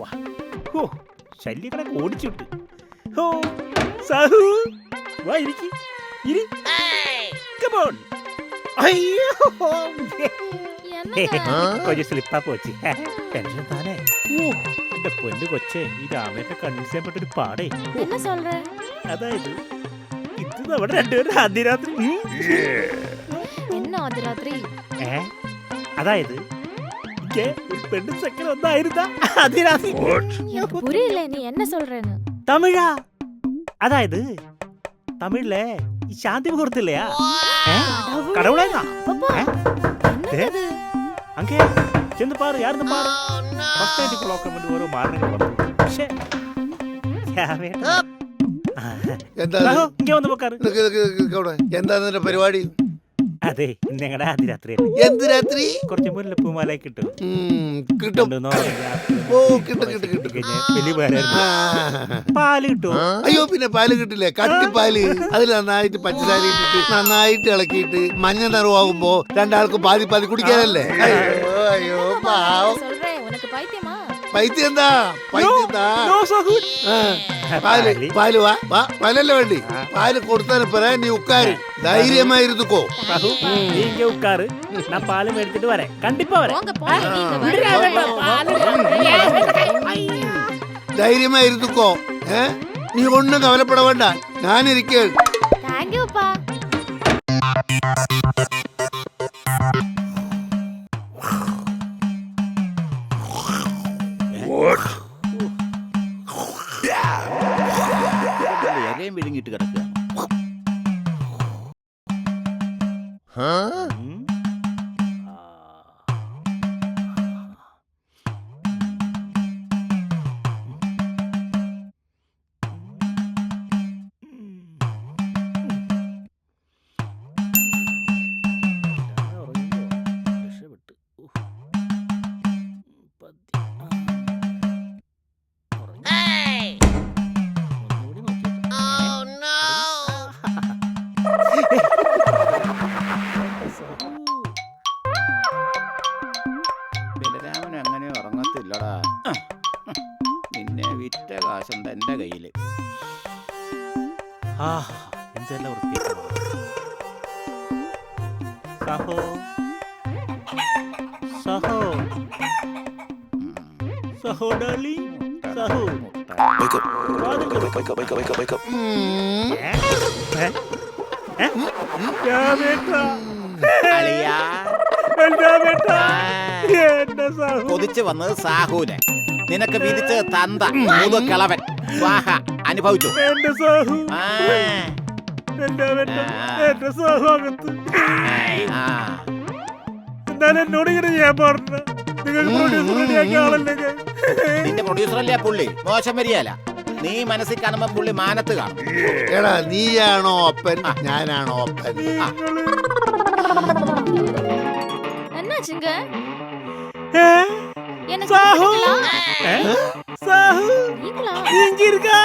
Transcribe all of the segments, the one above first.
വാ ഓ ശല്യക്കണക്ക് ഓടിച്ചിട്ട് ഓ സാഹു വാ ഇരിക്ക്. ഇരി. കമോൺ അയ്യോ കൊച്ചു സ്ലിപ്പാപ്പ് വെച്ച് ടെൻഷൻ താനേ. ഓ എന്റെ പൊന്ന് കൊച്ചേ ഈ രാമേന്റെ കൺസേപ്പെട്ട ഒരു പാടേ. അതായത് ഇത് നമ്മുടെ രണ്ടുപേരും ആദ്യരാത്രി. അതായത് എനിക്ക് ഒരു പെണ്ണ് സെക്കൻഡ് ഒന്നായിരുന്ന ആദ്യ രാത്രി எனக்கு புரியல நீ என்ன சொல்றேன்னு തമിഴാ അതായത് തമിഴിലെ ഈ ശാന്തി മുഹൂർത്തില്ലയാ കടവുളേന്നാ அப்பா ഏ? என்னது അങ്ങേ ചെന്ന് പാറ് യാർന്ന് പാറ് ഫസ്റ്റ് ആയിട്ട് ക്ലോക്ക് വേണ്ടി ഓരോ മാരണങ്ങൾ വന്നു പക്ഷേ രാമേട്ടൻ- ആ, എന്താ സാഹു, ഇങ്ങേ വന്ന് പോക്കാറ് നിക്ക് നിക്ക് നിക്ക് അവിടെ. എന്താ നിന്റെ പരിപാടി അതെ ഞങ്ങളുടെ ആദ്യ രാത്രി എന്ത് രാത്രി? കുറച്ച് മുല്ലപ്പൂമാല കിട്ടും ഉം, കിട്ടും. ഓ, കിട്ടും, കിട്ടും, കിട്ടും. പാൽ കിട്ടും അയ്യോ പിന്നെ പാൽ കിട്ടില്ലേ? കട്ടിപ്പാൽ. അതിൽ നന്നായിട്ട് പച്ചസാരി ഇട്ടിട്ട് നന്നായിട്ട് ഇളക്കിയിട്ട് മഞ്ഞ നിറവാകുമ്പോ രണ്ടാൾക്കും പാതി പാതി കുടിക്കാനല്ലേ? അയ്യോ അയ്യോ പാവം. சொல்றேன் உனக்கு பைத்தியமா പൈത്യം എന്താ പൈത്യം എന്താ നോ സാഹു. ആ, പാല് പാല്. പാല് വാ വാ പാലല്ലേ വേണ്ടി ആ. പാല് കൊടുത്താൽ പറയാ നീ ഉക്കാര് ധൈര്യമായിരുന്നുക്കോ സാഹു, നീ ഇങ്ങ ഉക്കാറ് ഞാൻ പാല് മേടിച്ചിട്ട് വരാം കണ്ടിപ്പാ വരാം போங்க போங்க நீங்க വിട് രാമേട്ടാ, പാല് ധൈര്യമായിരുന്നുക്കോ ഏ നീ ഒന്നും കവലപ്പെട വേണ്ട ഞാനിരിക്കേ நிறைய விழுங்கிட்டு கிடக்கு. ബലരാമൻ അങ്ങനെ ഉറങ്ങത്തില്ലടാ. നിന്നെ വിറ്റ കാശുണ്ട് എന്റെ കയ്യിൽ. ആ, എന്തെല്ലാം വൃത്തി സഹോ. സഹോ. സഹോ ഡാലി സഹോ? രാമേട്ടാ. അളിയാ, രാമേട്ടാ. ആ, എന്റെ സഹോ. കൊതിച്ചു വന്നത് സാഹൂന് നിനക്ക് വിധിച്ച് തന്ത മൂന്ന് കിളവൻ. സ്വാഹ അനുഭവിച്ചു. എന്നോട് ഇങ്ങനെ ചെയ്യാൻ പാടില്ല. നിങ്ങൾക്ക് പ്രൊഡ്യൂസർ. നിന്റെ പ്രൊഡ്യൂസർ അല്ലേ പുള്ളി? മോശം വരികയല്ല. നീ മനസ്സിൽ കാണുമ്പോ പുള്ളി മാനത്ത് കാണും എടാ നീയാണോ അപ്പൻ ഞാനാണോ അപ്പൻ നിങ്ങള് என்னாச்சுங்க ഏ? எனக்கு சாஹு. பிடிக்கலா? ഏ? സഹു நீங்களா നീ ഇങ്ങ ഇരിക്കാ.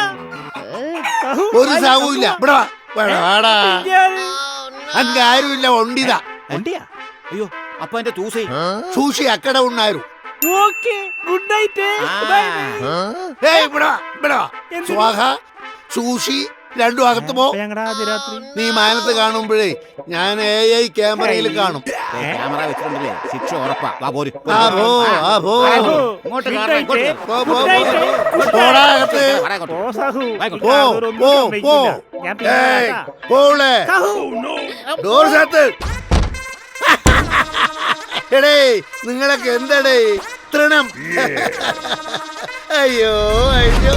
സഹു. ഒരു സാവുമില്ല ഇവിടെ വാ. വേടാ, വാടാ ഇങ്ങാണ്. അങ്ങ് ആരുമില്ല ഒണ്ടിതാ ഉണ്ടിയാ? അയ്യോ അപ്പൊ എന്റെ Tusi sushi അക്കട ഉണ്ണാരു okay good night. എന്ത്? സ്വാഹ സൂഷി രണ്ടും അകത്ത് പോ. നീ മാനത്ത് കാണുമ്പോഴേ ഞാൻ എ ഐ ക്യാമറയിൽ കാണും. ക്യാമറ വെച്ചിട്ടുണ്ടല്ലേ? ശിക്ഷ ഉറപ്പാ. ഡോർ എടേ നിങ്ങളൊക്കെ എന്തടേ? തൃണം അയ്യോ അയ്യോ.